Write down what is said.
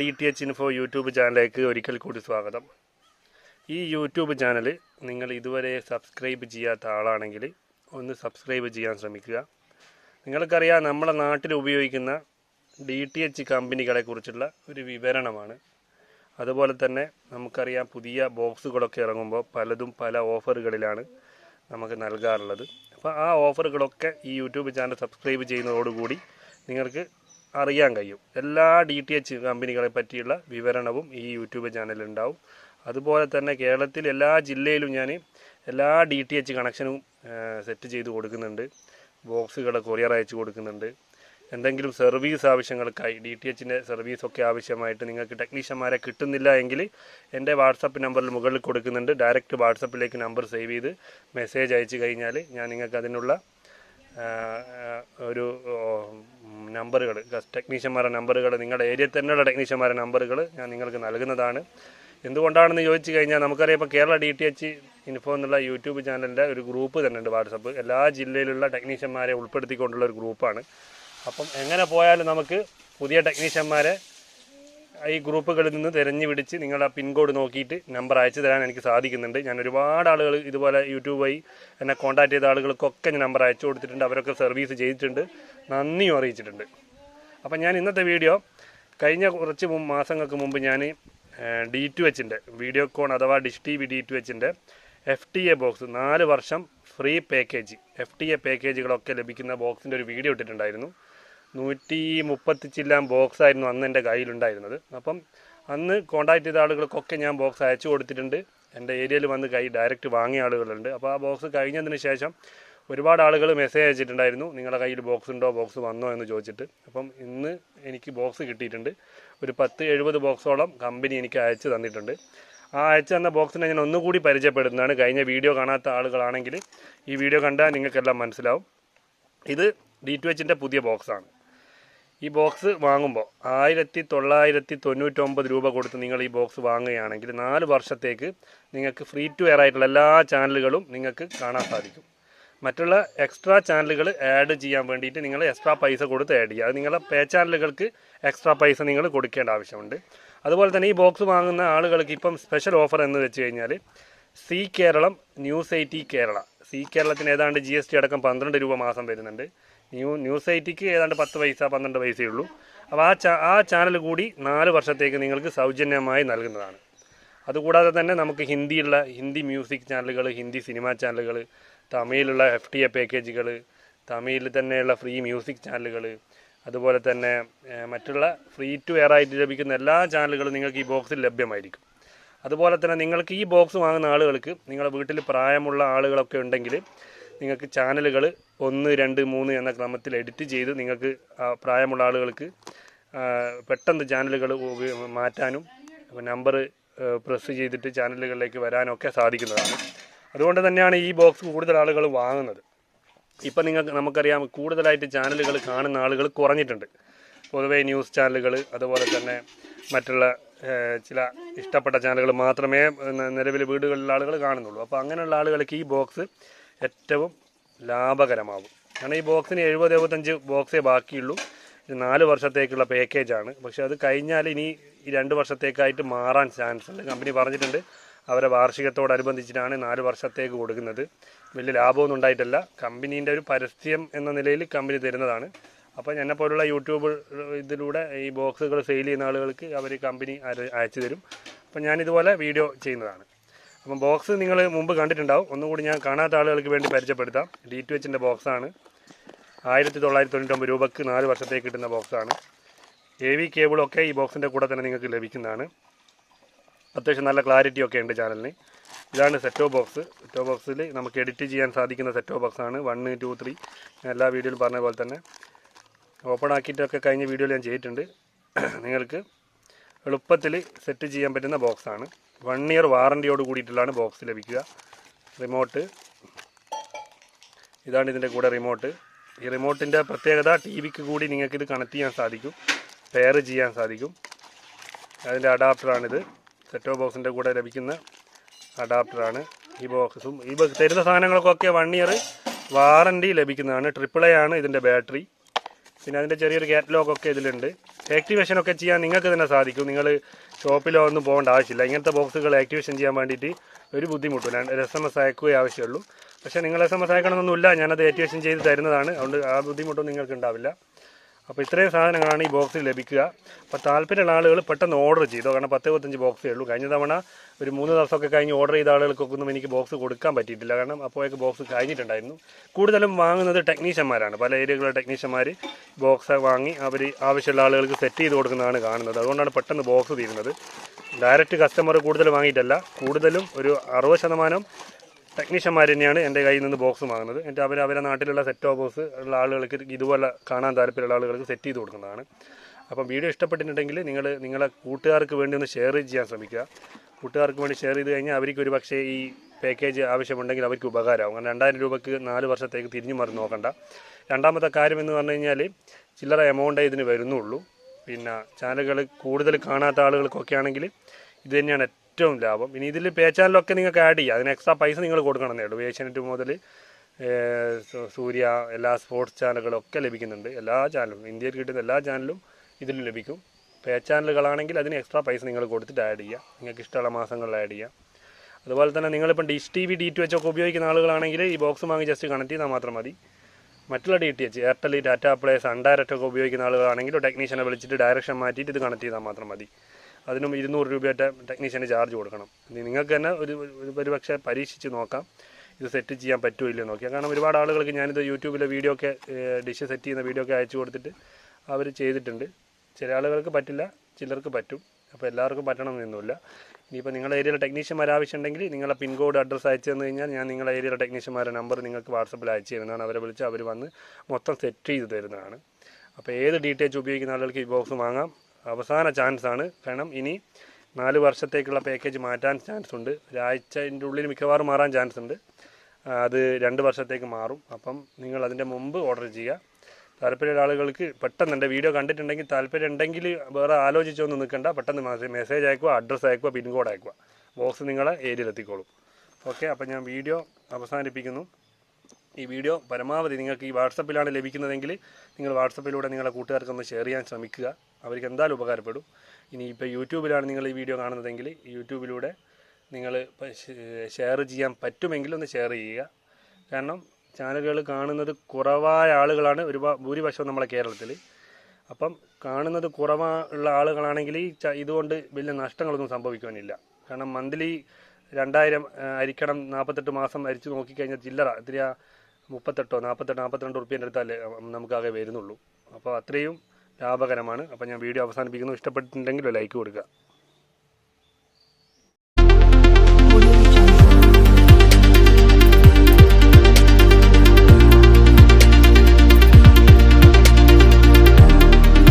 D T H info YouTube ചാനലിലേക്ക് ഒരിക്കൽ കൂടി സ്വാഗതം. ഈ യൂട്യൂബ് ചാനൽ നിങ്ങൾ ഇതുവരെ സബ്സ്ക്രൈബ് ചെയ്യാത്ത ആളാണെങ്കിൽ ഒന്ന് സബ്സ്ക്രൈബ് ചെയ്യാൻ ശ്രമിക്കുക. നിങ്ങൾക്കറിയാം നമ്മുടെ നാട്ടിൽ ഉപയോഗിക്കുന്ന ഡി ടി എച്ച് കമ്പനികളെ കുറിച്ചുള്ള ഒരു വിവരണമാണ്. അതുപോലെ തന്നെ നമുക്കറിയാം പുതിയ ബോക്സുകളൊക്കെ ഇറങ്ങുമ്പോൾ പലതും പല ഓഫറുകളിലാണ് നമുക്ക് നൽകാറുള്ളത്. അപ്പോൾ ആ ഓഫറുകളൊക്കെ ഈ യൂട്യൂബ് ചാനൽ സബ്സ്ക്രൈബ് ചെയ്യുന്നതോടുകൂടി നിങ്ങൾക്ക് അറിയാൻ കഴിയും. എല്ലാ ഡി ടി എച്ച് കമ്പനികളെ പറ്റിയുള്ള വിവരണവും ഈ യൂട്യൂബ് ചാനലിൽ ഉണ്ടാവും അതുപോലെ തന്നെ കേരളത്തിൽ എല്ലാ ജില്ലയിലും ഞാൻ എല്ലാ ഡി ടി എച്ച് കണക്ഷനും സെറ്റ് ചെയ്ത് കൊടുക്കുന്നുണ്ട്. ബോക്സുകൾ കൊറിയർ അയച്ചു കൊടുക്കുന്നുണ്ട്. എന്തെങ്കിലും സർവീസ് ആവശ്യങ്ങൾക്കായി ഡി ടി എച്ചിന്റെ സർവീസൊക്കെ ആവശ്യമായിട്ട് നിങ്ങൾക്ക് ടെക്നീഷ്യന്മാരെ കിട്ടുന്നില്ല എങ്കിൽ എന്റെ വാട്സപ്പ് നമ്പറിൽ മുകളിൽ കൊടുക്കുന്നുണ്ട്. ഡയറക്റ്റ് വാട്സപ്പിലേക്ക് നമ്പർ സേവ് ചെയ്ത് മെസ്സേജ് അയച്ചു കഴിഞ്ഞാൽ ഞാൻ നിങ്ങൾക്ക് അതിനുള്ള ഒരു നമ്പറുകൾ ടെക്നീഷ്യന്മാരുടെ നമ്പറുകൾ നിങ്ങളുടെ ഏരിയയിൽ തന്നെയുള്ള ടെക്നീഷ്യന്മാരുടെ നമ്പറുകൾ ഞാൻ നിങ്ങൾക്ക് നൽകുന്നതാണ്. എന്തുകൊണ്ടാണെന്ന് ചോദിച്ചു കഴിഞ്ഞാൽ നമുക്കറിയാം ഇപ്പോൾ Kerala D T H info എന്നുള്ള യൂട്യൂബ് ചാനലിന്റെ ഒരു ഗ്രൂപ്പ് തന്നെ ഉണ്ട് വാട്സപ്പ്. എല്ലാ ജില്ലയിലുള്ള ടെക്നീഷ്യന്മാരെ ഉൾപ്പെടുത്തിക്കൊണ്ടുള്ള ഒരു ഗ്രൂപ്പാണ്. അപ്പം എങ്ങനെ പോയാലും നമുക്ക് പുതിയ ടെക്നീഷ്യന്മാരെ ഈ ഗ്രൂപ്പുകളിൽ നിന്ന് തിരഞ്ഞു പിടിച്ച് നിങ്ങളുടെ പിൻകോഡ് നോക്കിയിട്ട് നമ്പർ അയച്ചു തരാൻ എനിക്ക് സാധിക്കുന്നുണ്ട്. ഞാൻ ഒരുപാട് ആളുകൾ ഇതുപോലെ യൂട്യൂബ് വഴി എന്നെ കോൺടാക്ട് ചെയ്ത ആളുകൾക്കൊക്കെ ഞാൻ നമ്പർ അയച്ചു കൊടുത്തിട്ടുണ്ട്. അവരൊക്കെ സർവീസ് ചെയ്തിട്ടുണ്ട്. നന്ദിയും അറിയിച്ചിട്ടുണ്ട്. അപ്പം ഞാൻ ഇന്നത്തെ വീഡിയോ കഴിഞ്ഞ കുറച്ച് മാസങ്ങൾക്ക് മുമ്പ് ഞാൻ ഡി ടു എച്ചിന്റെ വീഡിയോകോൺ അഥവാ dish T V D two എച്ചിന്റെ F T A box നാല് വർഷം free package F T A പാക്കേജുകളൊക്കെ ലഭിക്കുന്ന ബോക്സിന്റെ ഒരു വീഡിയോ ഇട്ടിട്ടുണ്ടായിരുന്നു. നൂറ്റി മുപ്പത്തി ചില്ലാം ബോക്സ് ആയിരുന്നു അന്ന് എന്റെ കയ്യിലുണ്ടായിരുന്നത്. അപ്പം അന്ന് കോണ്ടാക്ട് ചെയ്ത ആളുകൾക്കൊക്കെ ഞാൻ ബോക്സ് അയച്ചു കൊടുത്തിട്ടുണ്ട്. എന്റെ ഏരിയയിൽ വന്ന് കൈ ഡയറക്റ്റ് വാങ്ങിയ ആളുകളുണ്ട്. അപ്പോൾ ആ ബോക്സ് കഴിഞ്ഞതിന് ശേഷം ഒരുപാട് ആളുകൾ മെസ്സേജ് അയച്ചിട്ടുണ്ടായിരുന്നു. നിങ്ങളുടെ കയ്യിൽ ബോക്സ് ഉണ്ടോ? ബോക്സ് വന്നോ? എന്ന് ചോദിച്ചിട്ട്. അപ്പം ഇന്ന് എനിക്ക് ബോക്സ് കിട്ടിയിട്ടുണ്ട്. ഒരു പത്ത് എഴുപത് ബോക്സോളം കമ്പനി എനിക്ക് അയച്ചു തന്നിട്ടുണ്ട്. ആ അയച്ചു തന്ന ബോക്സിനെ ഞാൻ ഒന്നുകൂടി പരിചയപ്പെടുന്നതാണ് കഴിഞ്ഞ വീഡിയോ കാണാത്ത ആളുകളാണെങ്കിൽ ഈ വീഡിയോ കണ്ടാൽ നിങ്ങൾക്കെല്ലാം മനസ്സിലാവും. ഇത് ഡി ടു എച്ചിന്റെ പുതിയ ബോക്സാണ് ഈ ബോക്സ് വാങ്ങുമ്പോൾ ആയിരത്തി തൊള്ളായിരത്തി തൊണ്ണൂറ്റൊമ്പത് രൂപ കൊടുത്ത് നിങ്ങൾ ഈ ബോക്സ് വാങ്ങുകയാണെങ്കിൽ നാല് വർഷത്തേക്ക് നിങ്ങൾക്ക് ഫ്രീ ടു എയർ ആയിട്ടുള്ള എല്ലാ ചാനലുകളും നിങ്ങൾക്ക് കാണാൻ സാധിക്കും. മറ്റുള്ള എക്സ്ട്രാ ചാനലുകൾ ആഡ് ചെയ്യാൻ വേണ്ടിയിട്ട് നിങ്ങൾ എക്സ്ട്രാ പൈസ കൊടുത്ത് ആഡ് ചെയ്യുക. അത് നിങ്ങളുടെ പേ ചാനലുകൾക്ക് എക്സ്ട്രാ പൈസ നിങ്ങൾ കൊടുക്കേണ്ട ആവശ്യമുണ്ട്. അതുപോലെ തന്നെ ഈ ബോക്സ് വാങ്ങുന്ന ആളുകൾക്ക് ഇപ്പം സ്പെഷ്യൽ ഓഫർ എന്ന് വെച്ച് കഴിഞ്ഞാൽ C Kerala news eighty Kerala. C കേരളത്തിന് ഏതാണ്ട് ജി അടക്കം പന്ത്രണ്ട് രൂപ മാസം വരുന്നുണ്ട്. ന്യൂ ന്യൂസ് ഐറ്റിക്ക് ഏതാണ്ട് പത്ത് പൈസ പന്ത്രണ്ട് പൈസയേ ഉള്ളൂ. അപ്പോൾ ആ ചാ ആ ചാനൽ കൂടി നാല് വർഷത്തേക്ക് നിങ്ങൾക്ക് സൗജന്യമായി നൽകുന്നതാണ്. അതുകൂടാതെ തന്നെ നമുക്ക് ഹിന്ദിയുള്ള ഹിന്ദി മ്യൂസിക് ചാനലുകൾ ഹിന്ദി സിനിമ ചാനലുകൾ തമിഴിലുള്ള എഫ് ടി എ പാക്കേജുകൾ തമിഴിൽ തന്നെയുള്ള ഫ്രീ മ്യൂസിക് ചാനലുകൾ അതുപോലെ തന്നെ മറ്റുള്ള ഫ്രീ ടു എയർ ആയിട്ട് ലഭിക്കുന്ന എല്ലാ ചാനലുകളും നിങ്ങൾക്ക് ഈ ബോക്സിൽ ലഭ്യമായിരിക്കും. അതുപോലെ തന്നെ നിങ്ങൾക്ക് ഈ ബോക്സ് വാങ്ങുന്ന ആളുകൾക്ക് നിങ്ങളുടെ വീട്ടിൽ പ്രായമുള്ള ആളുകളൊക്കെ ഉണ്ടെങ്കിൽ നിങ്ങൾക്ക് ചാനലുകൾ ഒന്ന് രണ്ട് മൂന്ന് എന്ന ക്രമത്തിൽ എഡിറ്റ് ചെയ്ത് നിങ്ങൾക്ക് പ്രായമുള്ള ആളുകൾക്ക് പെട്ടെന്ന് ചാനലുകൾ മാറ്റാനും നമ്പർ പ്രസ് ചെയ്തിട്ട് ചാനലുകളിലേക്ക് വരാനൊക്കെ സാധിക്കുന്നതാണ്. അതുകൊണ്ട് തന്നെയാണ് ഈ ബോക്സ് കൂടുതൽ ആളുകൾ വാങ്ങുന്നത്. ഇപ്പം നിങ്ങൾക്ക് നമുക്കറിയാം കൂടുതലായിട്ട് ചാനലുകൾ കാണുന്ന ആളുകൾ കുറഞ്ഞിട്ടുണ്ട്. പൊതുവേ ന്യൂസ് ചാനലുകൾ അതുപോലെ തന്നെ മറ്റുള്ള ചില ഇഷ്ടപ്പെട്ട ചാനലുകൾ മാത്രമേ നിലവിൽ വീടുകളിലുള്ള ആളുകൾ കാണുന്നുള്ളൂ. അപ്പോൾ അങ്ങനെയുള്ള ആളുകൾക്ക് ഈ ബോക്സ് ഏറ്റവും ലാഭകരമാവും. കാരണം ഈ ബോക്സിന് എഴുപത് എഴുപത്തഞ്ച് ബോക്സേ ബാക്കിയുള്ളൂ. ഇത് നാല് വർഷത്തേക്കുള്ള പാക്കേജാണ്. പക്ഷേ അത് കഴിഞ്ഞാൽ ഇനി ഈ രണ്ട് വർഷത്തേക്കായിട്ട് മാറാൻ ചാൻസ് ഉണ്ട്. കമ്പനി പറഞ്ഞിട്ടുണ്ട്. അവരെ വാർഷികത്തോടനുബന്ധിച്ചിട്ടാണ് നാല് വർഷത്തേക്ക് കൊടുക്കുന്നത്. വലിയ ലാഭമൊന്നും ഉണ്ടായിട്ടല്ല. കമ്പനീന്റെ ഒരു പരസ്യം എന്ന നിലയിൽ കമ്പനി തരുന്നതാണ്. അപ്പോൾ എന്നെ പോലുള്ള യൂട്യൂബ് ഇതിലൂടെ ഈ ബോക്സുകൾ സെയിൽ ചെയ്യുന്ന ആളുകൾക്ക് അവർ കമ്പനി അയച്ചു തരും. അപ്പം ഞാനിതുപോലെ വീഡിയോ ചെയ്യുന്നതാണ്. അപ്പം ബോക്സ് നിങ്ങൾ മുമ്പ് കണ്ടിട്ടുണ്ടാവും. ഒന്നുകൂടി ഞാൻ കാണാത്ത ആളുകൾക്ക് വേണ്ടി പരിചയപ്പെടുത്താം. ഡി ടു എച്ചിന്റെ ബോക്സാണ് ആയിരത്തി തൊള്ളായിരത്തി തൊണ്ണൂറ്റൊമ്പത് രൂപക്ക് നാല് വർഷത്തേക്ക് കിട്ടുന്ന ബോക്സാണ് എ വി കേബിളൊക്കെ ഈ ബോക്സിന്റെ കൂടെ തന്നെ നിങ്ങൾക്ക് ലഭിക്കുന്നതാണ്. അത്യാവശ്യം നല്ല ക്ലാരിറ്റി ഒക്കെ ഉണ്ട് ചാനലിന് ഇതാണ് സെറ്റോ ബോക്സ് സെറ്റോ ബോക്സിൽ നമുക്ക് എഡിറ്റ് ചെയ്യാൻ സാധിക്കുന്ന സെറ്റോ ബോക്സാണ് വൺ ടു ത്രീ എല്ലാ വീഡിയോയിലും പറഞ്ഞ പോലെ തന്നെ. ഓപ്പൺ ആക്കിയിട്ടൊക്കെ കഴിഞ്ഞ വീഡിയോയിൽ ഞാൻ ചെയ്തിട്ടുണ്ട്. നിങ്ങൾക്ക് എളുപ്പത്തിൽ സെറ്റ് ചെയ്യാൻ പറ്റുന്ന ബോക്സാണ്. വൺ ഇയർ വാറന്റിയോട് കൂടിയിട്ടുള്ളതാണ് ബോക്സ് ലഭിക്കുക. റിമോട്ട് ഇതാണ് ഇതിന്റെ കൂടെ റിമോട്ട് ഈ റിമോട്ടിന്റെ പ്രത്യേകത ടി വിക്ക് കൂടി നിങ്ങൾക്ക് ഇത് കണക്ട് ചെയ്യാൻ സാധിക്കും. പെയർ ചെയ്യാൻ സാധിക്കും. അതിന്റെ അഡാപ്റ്ററാണിത് സെറ്റോ ബോക്സിന്റെ കൂടെ ലഭിക്കുന്ന അഡാപ്റ്ററാണ് ഈ ബോക്സും ഈ തരുന്ന സാധനങ്ങൾക്കൊക്കെ വൺ ഇയർ വാറന്റി ലഭിക്കുന്നതാണ്. ട്രിപ്പിൾ എ ആണ് ഇതിന്റെ ബാറ്ററി പിന്നെ അതിന്റെ ചെറിയൊരു കാറ്റലോഗൊക്കെ ഇതിലുണ്ട്. ആക്ടിവേഷൻ ഒക്കെ ചെയ്യാൻ നിങ്ങൾക്ക് തന്നെ സാധിക്കും. നിങ്ങൾ ഷോപ്പിലോ ഒന്നും പോകേണ്ട ആവശ്യമില്ല. ഇങ്ങനത്തെ ബോക്സുകൾ ആക്ടിവേഷൻ ചെയ്യാൻ വേണ്ടിയിട്ട് ഒരു ബുദ്ധിമുട്ടില്ല എസ് എം എസ് അയക്കുകയേ ആവശ്യമുള്ളൂ. പക്ഷേ നിങ്ങൾ എസ് എം എസ് അയക്കണമെന്നൊന്നുമില്ല. ഞാനത് ആക്ടിവേഷൻ ചെയ്ത് തരുന്നതാണ്. അതുകൊണ്ട് ആ ബുദ്ധിമുട്ടൊന്നും നിങ്ങൾക്ക് ഉണ്ടാവില്ല അപ്പോൾ ഇത്രയും സാധനങ്ങളാണ് ഈ ബോക്സിൽ ലഭിക്കുക. അപ്പോൾ താല്പര്യമുള്ള ആളുകൾ പെട്ടെന്ന് ഓർഡർ ചെയ്തോ. കാരണം പത്ത് പത്തഞ്ച് ബോക്സേ ഉള്ളൂ. കഴിഞ്ഞ തവണ ഒരു മൂന്ന് ദിവസമൊക്കെ കഴിഞ്ഞ് ഓർഡർ ചെയ്ത ആളുകൾക്കൊക്കെ ഒന്നും എനിക്ക് ബോക്സ് കൊടുക്കാൻ പറ്റിയിട്ടില്ല. കാരണം അപ്പോഴേക്ക് ബോക്സ് കഴിഞ്ഞിട്ടുണ്ടായിരുന്നു. കൂടുതലും വാങ്ങുന്നത് ടെക്നീഷ്യന്മാരാണ് പല ഏരിയകളിലെ ടെക്നീഷ്യന്മാർ ബോക്സ് വാങ്ങി അവർ ആവശ്യമുള്ള ആളുകൾക്ക് സെറ്റ് ചെയ്ത് കൊടുക്കുന്നതാണ് കാണുന്നത്. അതുകൊണ്ടാണ് പെട്ടെന്ന് ബോക്സ് തീരുന്നത്. ഡയറക്റ്റ് കസ്റ്റമർ കൂടുതൽ വാങ്ങിയിട്ടല്ല. കൂടുതലും ഒരു അറുപത് ശതമാനം ടെക്നീഷ്യന്മാർ തന്നെയാണ് എന്റെ കയ്യിൽ നിന്ന് ബോക്സ് വാങ്ങുന്നത്. എന്നിട്ട് അവർ അവരെ നാട്ടിലുള്ള സെറ്റ് ഓഫ് ബോക്സ് ഉള്ള ആളുകൾക്ക് ഇതുപോലെ കാണാൻ താല്പര്യമുള്ള ആളുകൾക്ക് സെറ്റ് ചെയ്ത് കൊടുക്കുന്നതാണ്. അപ്പം വീഡിയോ ഇഷ്ടപ്പെട്ടിട്ടുണ്ടെങ്കിൽ നിങ്ങൾ നിങ്ങളെ കൂട്ടുകാർക്ക് വേണ്ടി ഒന്ന് ഷെയർ ചെയ്യാൻ ശ്രമിക്കുക. കൂട്ടുകാർക്ക് വേണ്ടി ഷെയർ ചെയ്ത് കഴിഞ്ഞാൽ അവർക്ക് ഒരു പക്ഷേ ഈ പാക്കേജ് ആവശ്യമുണ്ടെങ്കിൽ അവർക്ക് ഉപകാരമാവും. കാരണം രണ്ടായിരം രൂപയ്ക്ക് നാല് വർഷത്തേക്ക് തിരിഞ്ഞു മറിഞ്ഞ് നോക്കണ്ട. രണ്ടാമത്തെ കാര്യം എന്ന് പറഞ്ഞു കഴിഞ്ഞാൽ ചില്ലറ എമൗണ്ടേ ഇതിന് വരുന്നുള്ളൂ. പിന്നെ ചാനലുകൾ കൂടുതൽ കാണാത്ത ആളുകൾക്കൊക്കെ ആണെങ്കിൽ ഇത് തന്നെയാണ് ഏറ്റവും ലാഭം ഇനി ഇതിൽ പേ ചാനലൊക്കെ നിങ്ങൾക്ക് ആഡ് ചെയ്യാം. അതിന് എക്സ്ട്രാ പൈസ നിങ്ങൾ കൊടുക്കണമെന്നേ ഉള്ളൂ. ഏഷ്യാനെറ്റ് മുതൽ സൂര്യ എല്ലാ സ്പോർട്സ് ചാനലുകളും ഒക്കെ ലഭിക്കുന്നുണ്ട്. എല്ലാ ചാനലും ഇന്ത്യയിൽ കിട്ടുന്ന എല്ലാ ചാനലും ഇതിൽ ലഭിക്കും. പേ ചാനലുകളാണെങ്കിൽ അതിന് എക്സ്ട്രാ പൈസ നിങ്ങൾ കൊടുത്തിട്ട് ആഡ് ചെയ്യുക നിങ്ങൾക്ക് ഇഷ്ടമുള്ള മാസങ്ങളിൽ ആഡ് ചെയ്യാം. അതുപോലെ തന്നെ നിങ്ങളിപ്പം dish T V D two H ഒക്കെ ഉപയോഗിക്കുന്ന ആളുകളാണെങ്കിൽ ഈ ബോക്സ് വാങ്ങി ജസ്റ്റ് കണക്ട് ചെയ്താൽ മാത്രം മതി. മറ്റുള്ള D T H Airtel data place അൺഡയറക്റ്റ് ഒക്കെ ഉപയോഗിക്കുന്ന ആളുകളാണെങ്കിൽ ടെക്നീഷ്യനെ വിളിച്ചിട്ട് ഡയറക്ഷൻ മാറ്റിയിട്ട് ഇത് കണക്ട് ചെയ്താൽ മാത്രം മതി. അതിനും ഇരുന്നൂറ് രൂപയായിട്ട് ടെക്നീഷ്യന് ചാർജ് കൊടുക്കണം. നിങ്ങൾക്ക് തന്നെ ഒരു ഒരു പക്ഷേ പരീക്ഷിച്ച് നോക്കാം. ഇത് സെറ്റ് ചെയ്യാൻ പറ്റുമോ ഇല്ലയോ നോക്കിയാൽ. കാരണം ഒരുപാട് ആളുകൾക്ക് ഞാനിത് യൂട്യൂബിലെ വീഡിയോ ഒക്കെ ഡിഷ് സെറ്റ് ചെയ്യുന്ന വീഡിയോ ഒക്കെ അയച്ചു കൊടുത്തിട്ട് അവർ ചെയ്തിട്ടുണ്ട്. ചില ആളുകൾക്ക് പറ്റില്ല ചിലർക്ക് പറ്റും. അപ്പോൾ എല്ലാവർക്കും പറ്റണമെന്നൊന്നുമില്ല ഇനിയിപ്പോൾ നിങ്ങളുടെ ഏരിയയിലെ ടെക്നീഷ്യന്മാർ ആവശ്യമുണ്ടെങ്കിൽ നിങ്ങളെ പിൻകോഡ് അഡ്രസ്സ് അയച്ചു തന്നു കഴിഞ്ഞാൽ ഞാൻ നിങ്ങളുടെ ഏരിയയിലെ ടെക്നീഷ്യന്മാരുടെ നമ്പർ നിങ്ങൾക്ക് വാട്സപ്പിൽ അയച്ചു തരുന്നതാണ്. അവരെ വിളിച്ച് അവർ വന്ന് മൊത്തം സെറ്റ് ചെയ്ത് തരുന്നതാണ്. അപ്പോൾ ഏത് ഡീറ്റെയിൽസ് ഉപയോഗിക്കുന്ന ആളുകൾക്ക് ഈ ബോക്സ് വാങ്ങാം. അവസാന ചാൻസ് ആണ്. കാരണം ഇനി നാല് വർഷത്തേക്കുള്ള പാക്കേജ് മാറ്റാൻ ചാൻസ് ഉണ്ട്. ഒരാഴ്ചന്റെ ഉള്ളിൽ മിക്കവാറും മാറാൻ ചാൻസ് ഉണ്ട്. അത് രണ്ട് വർഷത്തേക്ക് മാറും. അപ്പം നിങ്ങൾ അതിന്റെ മുമ്പ് ഓർഡർ ചെയ്യുക. താല്പര്യമുള്ള ആളുകൾക്ക് പെട്ടെന്ന് എന്റെ വീഡിയോ കണ്ടിട്ടുണ്ടെങ്കിൽ താല്പര്യം ഉണ്ടെങ്കിൽ വേറെ ആലോചിച്ചൊന്നും നിൽക്കണ്ട. പെട്ടെന്ന് മെസ്സേജ് അയക്കുക അഡ്രസ്സ് അയക്കുക പിൻകോഡ് അയക്കുക. ബോക്സ് നിങ്ങളെ ഏരിയയിൽ എത്തിക്കോളും. ഓക്കെ അപ്പം ഞാൻ വീഡിയോ അവസാനിപ്പിക്കുന്നു. ഈ വീഡിയോ പരമാവധി നിങ്ങൾക്ക് ഈ വാട്സപ്പിലാണ് ലഭിക്കുന്നതെങ്കിൽ നിങ്ങൾ വാട്സപ്പിലൂടെ നിങ്ങളുടെ കൂട്ടുകാർക്കൊന്ന് ഷെയർ ചെയ്യാൻ ശ്രമിക്കുക. അവർക്ക് എന്തായാലും ഉപകാരപ്പെടും. ഇനി ഇപ്പോൾ യൂട്യൂബിലാണ് നിങ്ങൾ ഈ വീഡിയോ കാണുന്നതെങ്കിൽ യൂട്യൂബിലൂടെ നിങ്ങൾ ഷെയർ ചെയ്യാൻ പറ്റുമെങ്കിൽ ഒന്ന് ഷെയർ ചെയ്യുക. കാരണം ചാനലുകൾ കാണുന്നത് കുറവായ ആളുകളാണ് ഒരു ഭൂരിപക്ഷം നമ്മളെ കേരളത്തിൽ. അപ്പം കാണുന്നത് കുറവുള്ള ആളുകളാണെങ്കിൽ ഇതുകൊണ്ട് വലിയ നഷ്ടങ്ങളൊന്നും സംഭവിക്കാനില്ല കാരണം മന്ത്ലി രണ്ടായിരം അരിക്കണം നാൽപ്പത്തെട്ട് മാസം അരിച്ചു നോക്കിക്കഴിഞ്ഞാൽ ചില്ലറ. എത്രയാ മുപ്പത്തെട്ടോ നാൽപ്പത്തെട്ട് നാൽപ്പത്തിരണ്ട് റുപ്യേന്റെ അടുത്തല്ലേ നമുക്കാകെ വരുന്നുള്ളൂ. അപ്പോൾ അത്രയും ലാഭകരമാണ്. അപ്പോൾ ഞാൻ വീഡിയോ അവസാനിപ്പിക്കുന്നു. ഇഷ്ടപ്പെട്ടിട്ടുണ്ടെങ്കിൽ ലൈക്ക് കൊടുക്കുക.